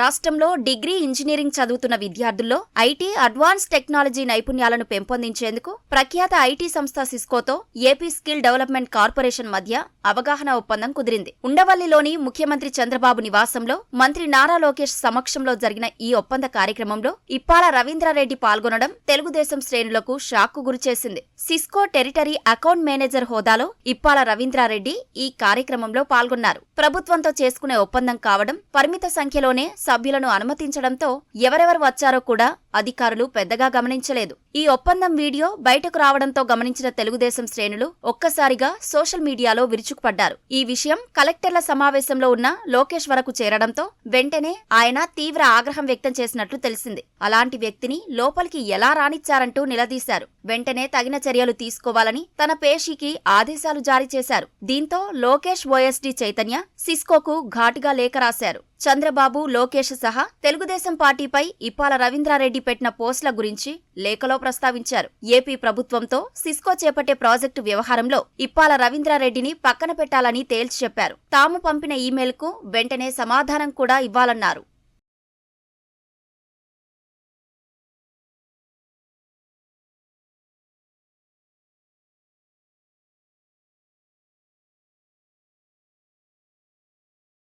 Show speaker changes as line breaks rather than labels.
రాష్ట్రంలో degree engineering చదువుతున్న విద్యార్థుల్లో ఐటీ అడ్వాన్స్ టెక్నాలజీ నైపుణ్యాలను పెంపొందించేందుకు ప్రఖ్యాత ఐటీ సంస్థ సిస్కోతో ఏపీ స్కిల్ డెవలప్మెంట్ కార్పొరేషన్ మధ్య అవగాహన ఒప్పందం కుదిరింది. ఉండవల్లిలోని ముఖ్యమంత్రి చంద్రబాబు నివాసంలో మంత్రి నారా లోకేష్ సమక్షంలో జరిగిన ఈ ఒప్పంద కార్యక్రమంలో ఇప్పాల రవీంద్రారెడ్డి పాల్గొనడం తెలుగుదేశం శ్రేణులకు షాక్కు గురిచేసింది. సిస్కో టెరిటరీ అకౌంట్ మేనేజర్ హోదాలో ఇప్పాల రవీంద్రారెడ్డి ఈ కార్యక్రమంలో పాల్గొన్నారు. ప్రభుత్వంతో చేసుకునే ఒప్పందం కావడం పరిమిత సంఖ్యలోనే సభ్యులను అనుమతించడంతో ఎవరెవరు వచ్చారో కూడా అధికారులు పెద్దగా గమనించలేదు. ఈ ఒప్పందం వీడియో బయటకు రావడంతో గమనించిన తెలుగుదేశం శ్రేణులు ఒక్కసారిగా సోషల్ మీడియాలో విరుచుకుపడ్డారు. ఈ విషయం కలెక్టర్ల సమావేశంలో ఉన్న లోకేష్ వరకు చేరడంతో వెంటనే ఆయన తీవ్ర ఆగ్రహం వ్యక్తం చేసినట్లు తెలిసింది. అలాంటి వ్యక్తిని లోపలికి ఎలా రానిచ్చారంటూ నిలదీశారు. వెంటనే తగిన చర్యలు తీసుకోవాలని తన పేషీకి ఆదేశాలు జారీ చేశారు. దీంతో లోకేష్ ఓఎస్డీ చైతన్య సిస్కోకు ఘాటుగా లేఖ రాశారు. చంద్రబాబు లోకేష్ సహా తెలుగుదేశం పార్టీపై ఇప్పాల రవీంద్రారెడ్డి పెట్టిన పోస్టుల గురించి లేఖలో ప్రస్తావించారు. ఏపీ ప్రభుత్వంతో సిస్కో చేపట్టే ప్రాజెక్టు వ్యవహారంలో ఇప్పాల రవీంద్రారెడ్డిని పక్కన పెట్టాలని తేల్చి చెప్పారు. తాము పంపిన ఈమెయిల్కు వెంటనే సమాధానం కూడా ఇవ్వాలన్నారు.